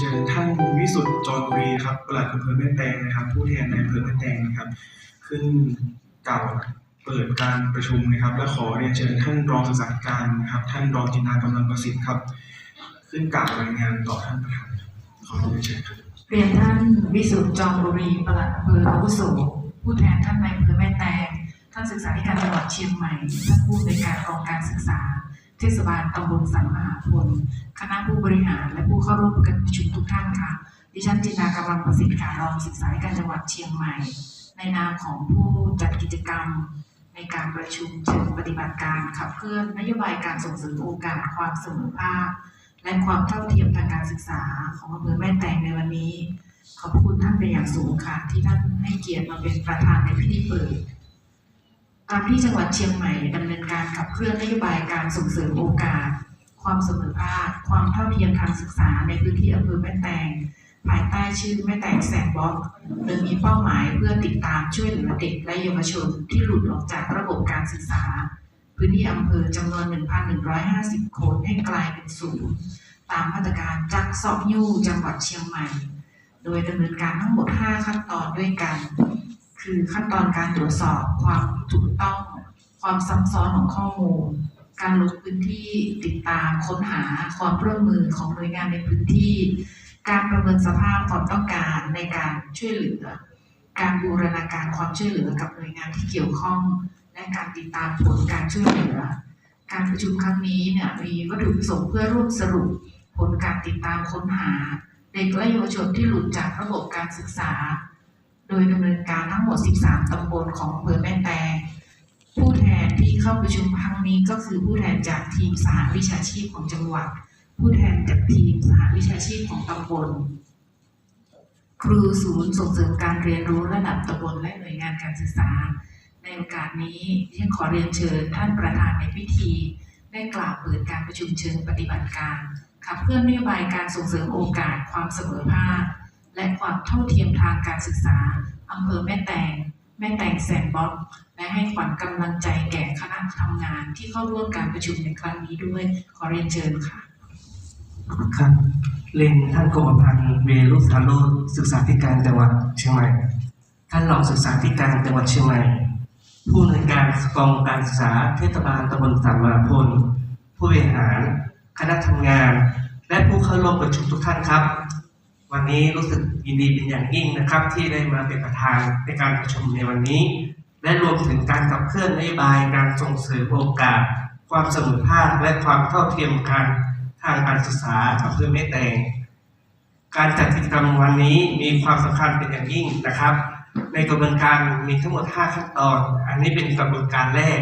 เชิญท่านวิสุทธ์จรบุรีครับปลัดอำเภอแม่แตงนะครับ ผู้แทนในอำเภอแม่แตงนะครับ ขึ้นกล่าวเปิดการประชุมนะครับ และขอเรียนเชิญท่านรองศึกษาธิการนะครับ ท่านรองจินดากำลังประสิทธิ์ครับ ขึ้นกล่าวรายงานต่อท่านประธานขอเรียนเชิญครับเรียนท่านวิสุทธ์จอมบุรีปลัดอำเภออาวุโสผู้แทนท่านในายอำเภอแม่แตงท่านศึกษาธิการจังหวัดเชียงใหม่ท่านผู้ในการกองการศึกษา เทศบาลตำบลสันมหาพลคณะผู้บริหารและผู้เข้าร่วมการประชุมทุกท่านค่ะ ดิฉันจินดากำลังประสิทธิ์ค่ะรองศึกษาการจังหวัดเชียงใหม่ ในนามของผู้จัดกิจกรรม ในการประชุมเชิงปฏิบัติการขับเคลื่อนนโยบายการส่งเสริมโอกาสความเสมอภาคและความเท่าเทียมทางการศึกษาของอำเภอแม่แตงในวันนี้ ขอบคุณท่านเป็นอย่างสูงค่ะที่ท่านให้เกียรติมาเป็นประธานในพิธีเปิด การที่จังหวัดเชียงใหม่ดำเนินการขับเคลื่อนนโยบายการส่งเสริมโอกาส ความเสมอภาค ความเท่าเทียมทางศึกษาในพื้นที่อำเภอแม่แตงภายใต้ชื่อแม่แตงแซนด์บ็อกโดยมีเป้าหมายเพื่อติดตามช่วยเหลือเด็กและเยาวชนที่หลุดออกจากระบบการศึกษา พื้นที่อำเภอจำนวน 1,150 คนให้กลายเป็นศูนย์ตามมาตรการจักซอกยูจังหวัดเชียงใหม่ โดยดำเนินการทั้งหมด 5 ขั้นตอนด้วยกัน คือขั้นตอนการตรวจสอบความถูกต้อง ความซ้ำซ้อนของข้อมูล การลงพื้นที่ติดตามค้นหาความร่วมมือของหน่วยงานในพื้นที่ การประเมินสภาพความต้องการในการช่วยเหลือ การบูรณาการความช่วยเหลือกับหน่วยงานที่เกี่ยวข้อง และการติดตามผลการช่วยเหลือ การประชุมครั้งนี้เนี่ยมีวัตถุประสงค์เพื่อร่วมสรุปผลการติดตามค้นหา เด็กและเยาวชนที่หลุดจากระบบการศึกษา โดยดำเนินการทั้งหมด 13 ตำบลของอำเภอแม่แตงผู้แทนที่เข้าประชุมครั้งนี้ก็คือผู้แทนจากทีมสหวิชาชีพของจังหวัด ผู้แทนจากทีมสหวิชาชีพของตำบล ครูศูนย์ส่งเสริมการเรียนรู้ระดับตำบลและหน่วยงานการศึกษา ในโอกาสนี้ดิฉันขอเรียนเชิญท่านประธานในพิธี ได้กล่าวเปิดการประชุมเชิงปฏิบัติการขับเคลื่อนนโยบายการส่งเสริมโอกาสความเสมอภาค และความเท่าเทียมทางการศึกษาอำเภอแม่แตง แม่แตงแซนบ็อกและให้ขวัญกำลังใจแก่คณะทำงานที่เข้าร่วมการประชุมในครั้งนี้ด้วยขอเรียนเชิญค่ะ ครับเรียนท่านกรมพันธ์เวรุธาโรศึกษาธิการจังหวัดเชียงใหม่ท่านรองศึกษาธิการจังหวัดเชียงใหม่ผู้อำนวยการกองการศึกษาเทศบาลตำบลสามมาพลผู้บริหาร คณะทำงาน และผู้เข้าร่วมประชุมทุกท่านครับ วันนี้รู้สึกยินดีเป็นอย่างยิ่งนะครับ ที่ได้มาเป็นประธานในการประชุมในวันนี้ และรวมถึงการขับเคลื่อนนโยบายการส่งเสริมโอกาส ความเสมอภาคและความเท่าเทียมกันทางการศึกษาอำเภอแม่แตงการจัดกิจกรรมวันนี้มีความสำคัญเป็นอย่างยิ่งนะครับ ในกระบวนการมีทั้งหมด 5 ขั้นตอน อันนี้เป็นกระบวนการแรก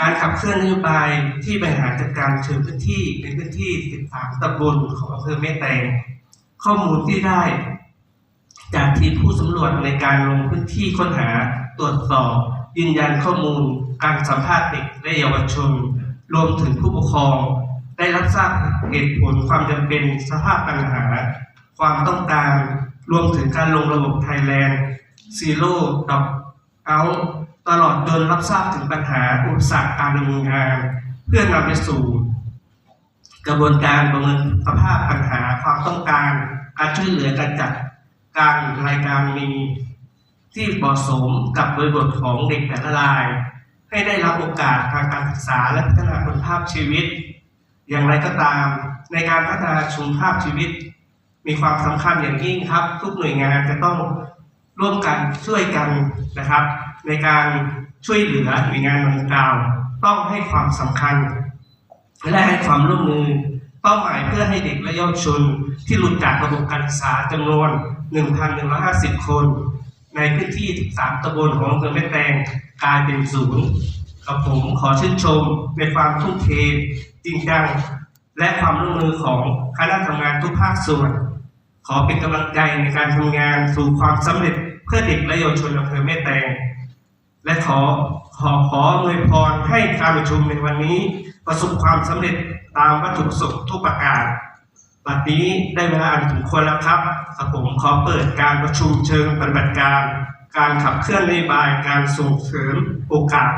การขับเคลื่อนนโยบายที่บริหารจัดการเชิงพื้นที่ในพื้นที่ 13ตำบลของอำเภอแม่แตง ข้อมูลที่ได้ จากทีมผู้สำรวจในการลงพื้นที่ค้นหาตรวจสอบ ยืนยันข้อมูล การสัมภาษณ์เด็กและเยาวชน รวมถึงผู้ปกครอง ได้รับทราบเหตุผลความจำเป็นสภาพปัญหา ความต้องการ รวมถึงการลงระบบไทยแลนด์ซีโร่ดอกเอาตลอดจนรับทราบถึงปัญหาอุปสรรคการดำเนินงาน เพื่อนำไปสู่ กระบวนการประเมินสภาพปัญหาความต้องการ การช่วยเหลือการจัดการรายการมีที่เหมาะสมกับบริบทของเด็กแต่ละราย ให้ได้รับโอกาสทางการศึกษาและพัฒนาคุณภาพชีวิต อย่างไรก็ตาม ในการพัฒนาคุณภาพชีวิต มีความสำคัญอย่างยิ่งครับ ทุกหน่วยงานจะต้องร่วมกันช่วยกันนะครับ ในการช่วยเหลือหน่วยงานดังกล่าว ต้องให้ความสำคัญ และให้ความร่วมมือ เป้าหมายเพื่อให้เด็กและเยาวชน ที่หลุดจากระบบการศึกษาจำนวน 1,150 คน ในพื้นที่ 13ตำบลของอำเภอแม่แตงกลายเป็นศูนย์กับผมขอชื่นชมในความทุ่มเทจริงจัง และความร่วมมือของคณะทำงานทุกภาคส่วน ขอเป็นกำลังใจในการทำงานสู่ความสำเร็จเพื่อเด็กและเยาวชนอำเภอแม่แตง และขอ ขอขออวยพรให้การประชุมในวันนี้ ประสบความสำเร็จตามวัตถุประสงค์ทุกประการบัดนี้ได้เวลาอันสมควรแล้วครับกับผมขอเปิดการประชุมเชิงปฏิบัติการ การขับเคลื่อนนโยบายการส่งเสริมโอกาส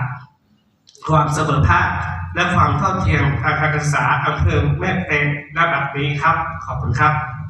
ความเสมอภาคและความเท่าเทียมทางการศึกษาอำเภอแม่แตงณบัดนี้ครับ ขอบคุณครับ